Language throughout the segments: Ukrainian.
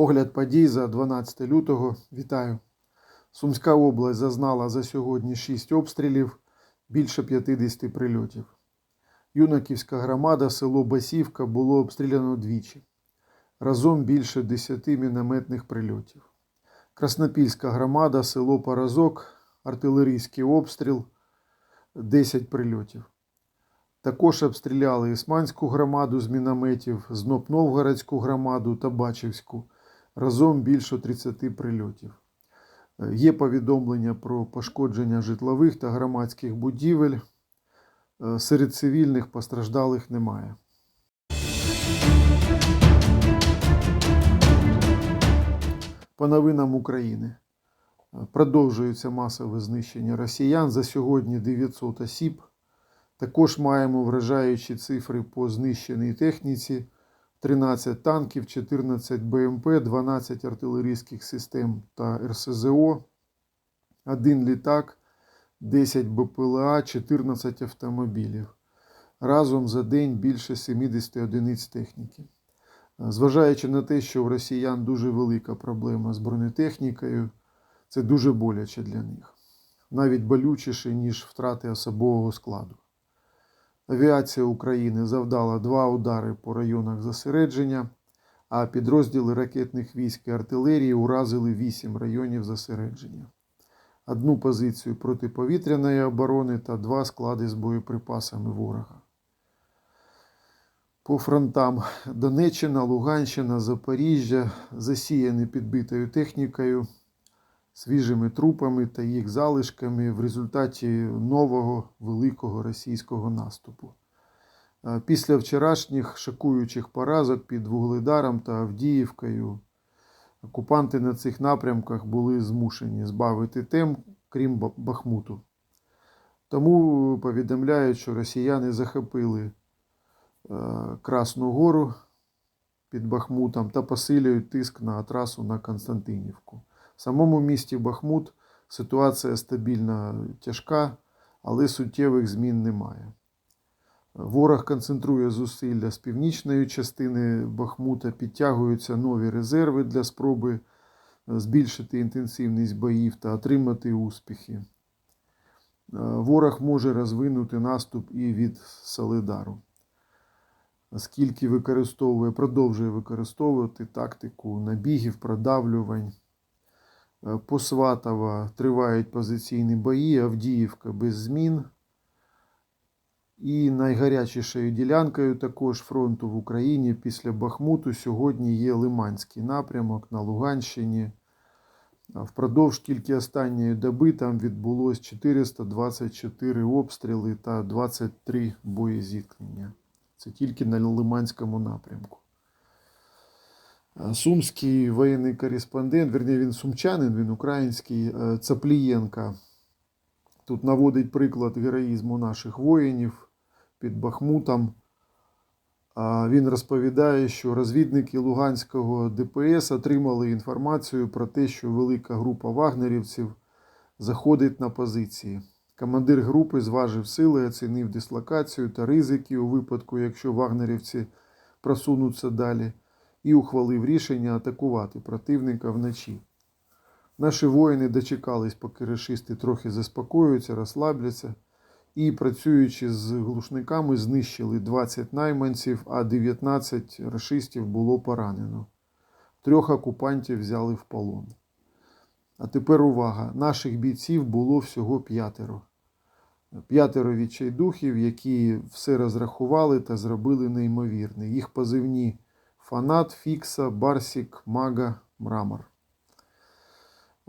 Огляд подій за 12 лютого. Вітаю. Сумська область зазнала за сьогодні 6 обстрілів, більше 50 прильотів. Юнаківська громада, село Басівка було обстріляно двічі. Разом більше 10 мінометних прильотів. Краснопільська громада, село Паразок, артилерійський обстріл, 10 прильотів. Також обстріляли Ісманську громаду з мінометів, Знопновгородську громаду та Бачівську. Разом більше 30 прильотів. Е, Є повідомлення про пошкодження житлових та громадських будівель. Е, Серед цивільних постраждалих немає. По новинам України. Е, Продовжується масове знищення росіян. За сьогодні 900 осіб. Також маємо вражаючі цифри по знищеній техніці: 13 танків, 14 БМП, 12 артилерійських систем та РСЗО, 1 літак, 10 БПЛА, 14 автомобілів. Разом за день більше 70 одиниць техніки. Зважаючи на те, що у росіян дуже велика проблема з бронетехнікою, це дуже боляче для них. Навіть болючіше, ніж втрати особового складу. Авіація України завдала два удари по районах зосередження, а підрозділи ракетних військ і артилерії уразили вісім районів зосередження, одну позицію протиповітряної оборони та два склади з боєприпасами ворога. По фронтам Донеччина, Луганщина, Запоріжжя засіяні підбитою технікою, свіжими трупами та їх залишками в результаті нового великого російського наступу. Е, Після вчорашніх шокуючих поразок під Вугледаром та Авдіївкою окупанти на цих напрямках були змушені збавити тем, крім Бахмуту. Тому повідомляють, що росіяни захопили е, Красну Гору під Бахмутом та посилюють тиск на трасу на Константинівку. В самому місті Бахмут ситуація стабільна тяжка, але суттєвих змін немає. Ворог концентрує зусилля з північної частини Бахмута, підтягуються нові резерви для спроби е, збільшити інтенсивність боїв та отримати успіхи. Е, Ворог може розвинути наступ і від Солидару, оскільки використовує, продовжує використовувати тактику набігів, продавлювань. Е, По Сватова тривають позиційні бої, Авдіївка без змін. І найгарячішою ділянкою також фронту в Україні після Бахмуту сьогодні є Лиманський напрямок на Луганщині. Впродовж тільки останньої доби там відбулось 424 обстріли та 23 боєзіткнення. Це тільки на Лиманському напрямку. Сумський воєнний кореспондент, верні, він сумчанин, він український, е, Цаплієнка. Тут наводить приклад героїзму наших воїнів під Бахмутом. Він розповідає, що розвідники Луганського ДПС отримали інформацію про те, що велика група вагнерівців заходить на позиції. Командир групи зважив сили, оцінив дислокацію та ризики у випадку, якщо вагнерівці просунуться далі, і ухвалив рішення атакувати противника вночі. Наші воїни дочекались, поки рашисти трохи заспокоюються, розслабляться, і, працюючи з глушниками, знищили 20 найманців, а 19 рашистів було поранено. Трьох окупантів взяли в полон. А тепер увага: наших бійців було всього п'ятеро. П'ятеро відчайдухів, які все розрахували та зробили неймовірне. Їх позивні Фанат, Фікса, Барсік, Мага, Мрамор.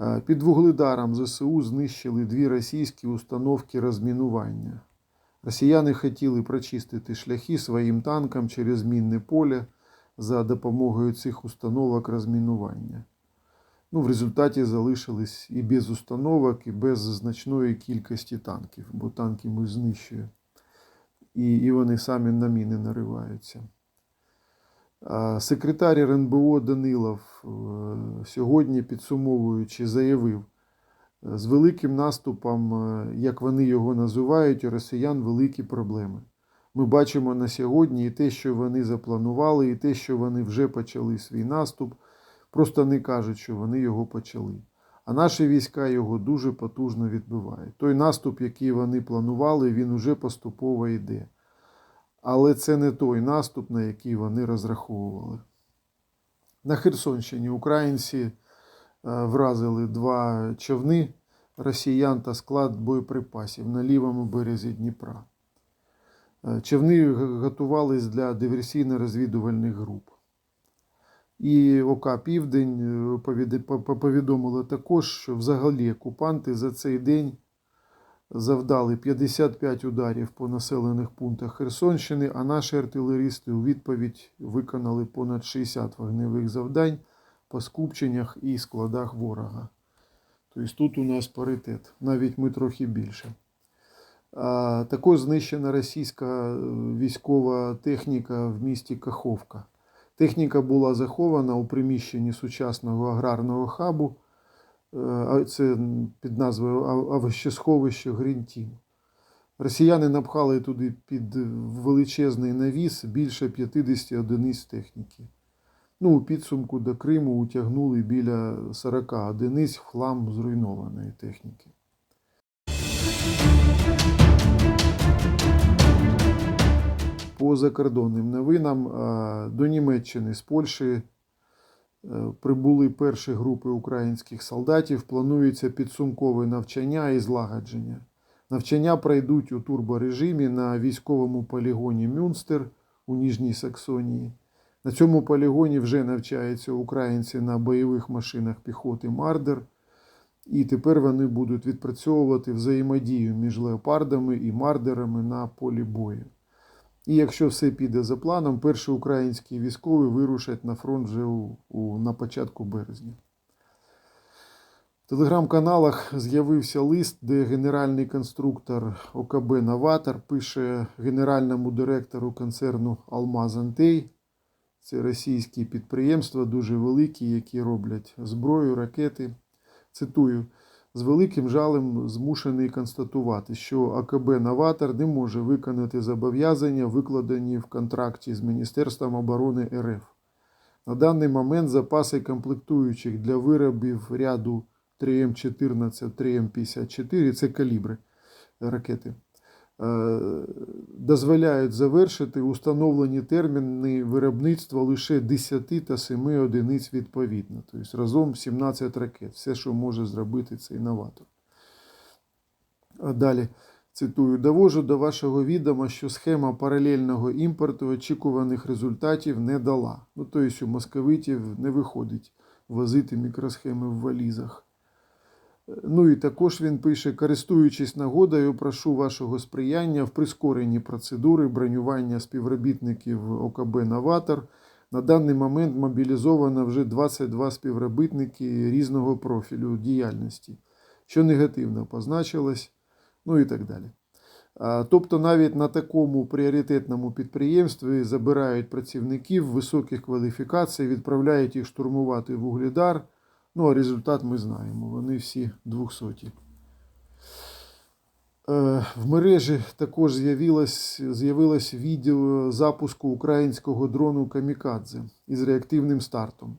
Е, Під Вугледаром ЗСУ знищили дві російські установки розмінування. Росіяни хотіли прочистити шляхи своїм танкам через мінне поле за допомогою цих установок розмінування. Ну, в результаті залишились і без установок, і без значної кількості танків, бо танки ми знищуємо. І, і вони самі на міни нариваються. А Секретар РНБО Данилов е, сьогодні, підсумовуючи, заявив, з великим наступом, е, як вони його називають, у росіян великі проблеми. Ми бачимо на сьогодні і те, що вони запланували, і те, що вони вже почали свій наступ. Просто не кажуть, що вони його почали. А наші війська його дуже потужно відбивають. Той наступ, який вони планували, він уже поступово йде. Але це не той наступ, на який вони розраховували. На Херсонщині українці е, вразили два човни росіян та склад боєприпасів на лівому березі Дніпра. Е, Човни готувались для диверсійно-розвідувальних груп. І ОК Південь е, повідомило також, що взагалі окупанти за цей день завдали 55 ударів по населених пунктах Херсонщини, а наші артилеристи у відповідь виконали понад 60 вогневих завдань по скупченнях і складах ворога. Тобто тут у нас паритет, навіть ми трохи більше. Також знищена російська е, військова техніка в місті Каховка. Техніка була захована у приміщенні сучасного аграрного хабу. Е, Це під назвою Авощесховище Грінтін. Росіяни напхали туди під величезний навіс більше 50 одиниць техніки. Ну, у підсумку до Криму утягнули біля 40 одиниць в хлам зруйнованої техніки. По закордонним новинам до Німеччини з Польщі е, прибули перші групи українських солдатів. Планується підсумкове навчання і злагодження. Навчання пройдуть у турборежимі на військовому полігоні Мюнстер у Ніжній Саксонії. На цьому полігоні вже навчаються українці на бойових машинах піхоти Мардер. І тепер вони будуть відпрацьовувати взаємодію між леопардами і мардерами на полі бою. І якщо все піде за планом, перші українські військові вирушать на фронт вже у, у, на початку березня. В телеграм-каналах з'явився лист, де генеральний конструктор ОКБ Новатор пише генеральному директору концерну Алмаз Антей. Це російські підприємства, дуже великі, які роблять зброю, ракети. Цитую: з великим жалем змушений констатувати, що АКБ Новатор не може виконати зобов'язання, викладені в контракті з Міністерством оборони РФ. На даний момент запаси комплектуючих для виробів ряду 3М14, 3М54 це калібри ракети. Е, Дозволяють завершити установлені терміни виробництва лише 10 та 7 одиниць відповідно. Тобто разом 17 ракет. Все, що може зробити цей новатор. А Далі цитую: довожу до вашого відома, що схема паралельного імпорту очікуваних результатів не дала. Ну, тобто у московитів не виходить возити мікросхеми в валізах. Ну і також він пише: користуючись нагодою, прошу вашого сприяння в прискоренні процедури бронювання співробітників ОКБ Новатор. На даний момент мобілізовано вже 22 співробітники різного профілю діяльності, що негативно позначилось, ну і так далі. Тобто навіть на такому пріоритетному підприємстві забирають працівників високих кваліфікацій, відправляють їх штурмувати вугледар. Ну, а результат ми знаємо. Вони всі 200. Е, В мережі також з'явилось, з'явилось відео запуску українського дрону Камікадзе із реактивним стартом.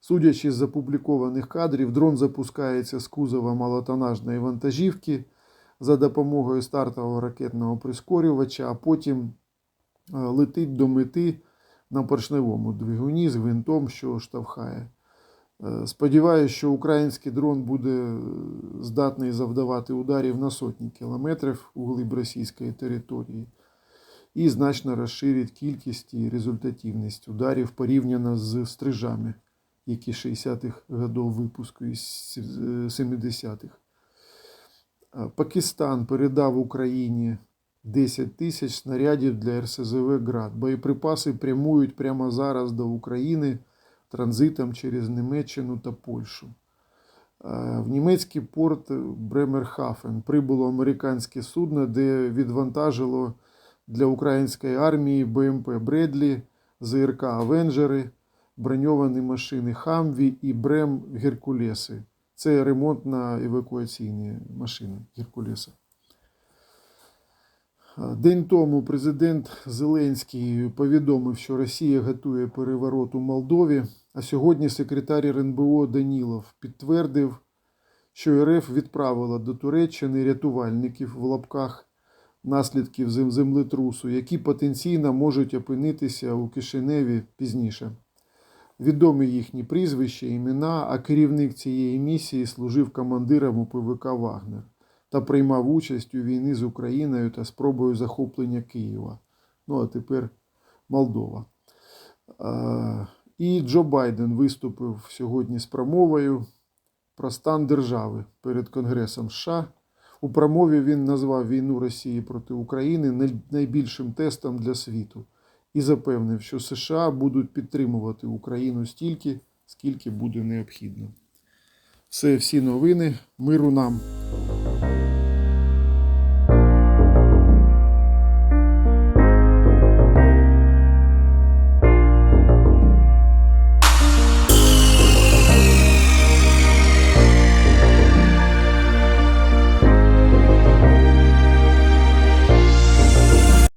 Судячи з опублікованих кадрів, дрон запускається з кузова малотонажної вантажівки за допомогою стартового ракетного прискорювача, а потім е, летить до мети на поршневому двигуні з гвинтом, що штовхає. Е, Сподіваюся, що український дрон буде е, здатний завдавати ударів на сотні кілометрів у глиб російської території і значно розширить кількість і результативність ударів порівняно з стрижами, які 60-х годів випуску із 70-х. Е, Пакистан передав Україні 10 тисяч снарядів для РСЗВ «Град». Боєприпаси прямують прямо зараз до України транзитом через Німеччину та Польщу. Е, В німецький порт Бремерхафен прибуло американське судно, де відвантажило для української армії БМП Бредлі, ЗРК Авенджери, броньовані машини Хамві і Брем Геркулеси. Це ремонтно-евакуаційні машини Геркулеса. День тому президент Зеленський повідомив, що Росія готує переворот у Молдові. А сьогодні секретар РНБО Данілов підтвердив, що РФ відправила до Туреччини рятувальників в лапках наслідків землетрусу, які потенційно можуть опинитися у Кишиневі пізніше. Відомі їхні прізвища, імена, а керівник цієї місії служив командиром УПВК Вагнер та приймав участь у війні з Україною та спробою захоплення Києва. Ну а тепер Молдова. І Джо Байден виступив сьогодні з промовою про стан держави перед Конгресом США. У промові він назвав війну Росії проти України найбільшим тестом для світу і запевнив, що США будуть підтримувати Україну стільки, скільки буде необхідно. Все, всі новини. Миру нам.